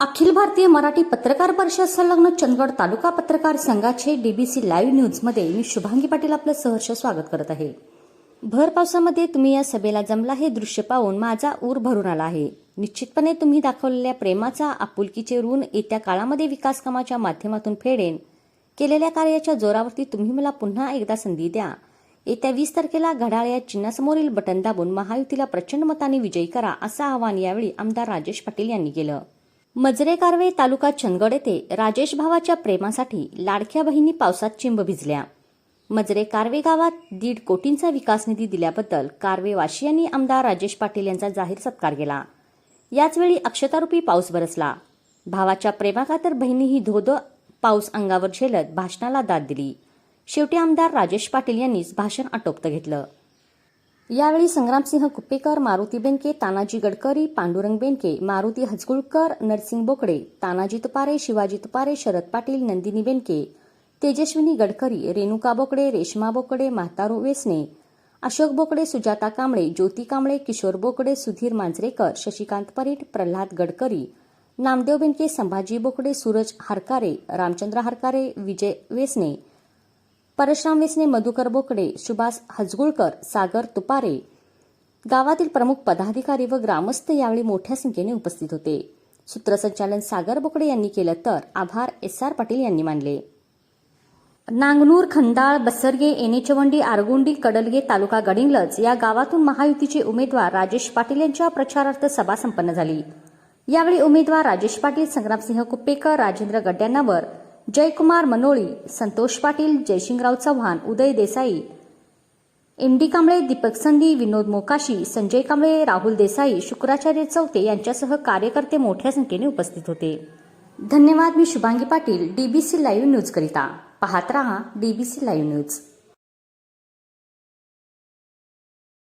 अखिल भारतीय मराठी पत्रकार परिषद संलग्न चंदगड तालुका पत्रकार संघाचे डीबीसी लाईव्ह न्यूजमध्ये मी शुभांगी पाटील आपलं सहर्ष स्वागत करत आहे. भर पावसामध्ये तुम्ही या सभेला जमला हे दृश्य पाहून माझा ऊर भरून आला आहे. निश्चितपणे तुम्ही दाखवलेल्या प्रेमाचा आपुलकीचे ऋण येत्या काळामध्ये विकास कामाच्या माध्यमातून फेडेन. केलेल्या कार्याच्या जोरावरती तुम्ही मला पुन्हा एकदा संधी द्या. येत्या वीस तारखेला घड्याळ या चिन्हासमोरील बटन दाबून महायुतीला प्रचंड मताने विजयी करा असं आवाहन यावेळी आमदार राजेश पाटील यांनी केलं. मजरे कारवे तालुका चंदगड येथे राजेश भावाच्या प्रेमासाठी लाडक्या बहिणी पावसात चिंब भिजल्या. मजरे कारवे गावात दीड कोटींचा विकास निधी दिल्याबद्दल कारवे वाशियांनी आमदार राजेश पाटील यांचा जाहीर सत्कार केला. याचवेळी अक्षतारूपी पाऊस बरसला. भावाच्या प्रेमाखातर बहिणीही धोध पाऊस अंगावर झेलत भाषणाला दाद दिली. शेवटी आमदार राजेश पाटील यांनीच भाषण आटोपतं घेतलं. यावेळी संग्रामसिंह कुप्पेकर मारुती बेनके तानाजी गडकरी पांडुरंग बेनके मारुती हजगुळकर नरसिंग बोकडे तानाजी तुपारे शिवाजी तुपारे शरद पाटील नंदिनी बेनके तेजस्विनी गडकरी रेणुका बोकडे रेश्मा बोकडे म्हातारो वेसने अशोक बोकडे सुजाता कांबळे ज्योती कांबळे किशोर बोकडे सुधीर मांजरेकर शशिकांत परीट प्रल्हाद गडकरी नामदेव बेनके संभाजी बोकडे सूरज हरकारे रामचंद्र हरकारे विजय वेसने परशुराम विसने मधुकर बोकडे सुभाष हजगुळकर सागर तुपारे. गावातील प्रमुख पदाधिकारी व ग्रामस्थ यावेळी मोठ्या संख्येने उपस्थित होते. सूत्रसंचालन सागर बोकडे यांनी केलं तर आभार एस आर पाटील यांनी मानले. नांगनूर खंदाळ बसरगे एनेचवंडी आरगुंडी कडलगे तालुका गडिंगलज या गावातून महायुतीचे उमेदवार राजेश पाटील यांच्या प्रचारार्थ सभा संपन्न झाली. यावेळी उमेदवार राजेश पाटील संग्रामसिंह कुप्पेकर राजेंद्र गड्ड्यांनावर जयकुमार मनोळी संतोष पाटील जयशिंगराव चव्हाण उदय देसाई एम डी कांबळे दीपक संधी विनोद मोकाशी संजय कांबळे राहुल देसाई शुक्राचार्य चौथे यांच्यासह कार्यकर्ते मोठ्या संख्येने उपस्थित होते. धन्यवाद मी Shubhangi Patil DBC live news करिता. पाहत रहा डीबीसी लाईव्ह न्यूज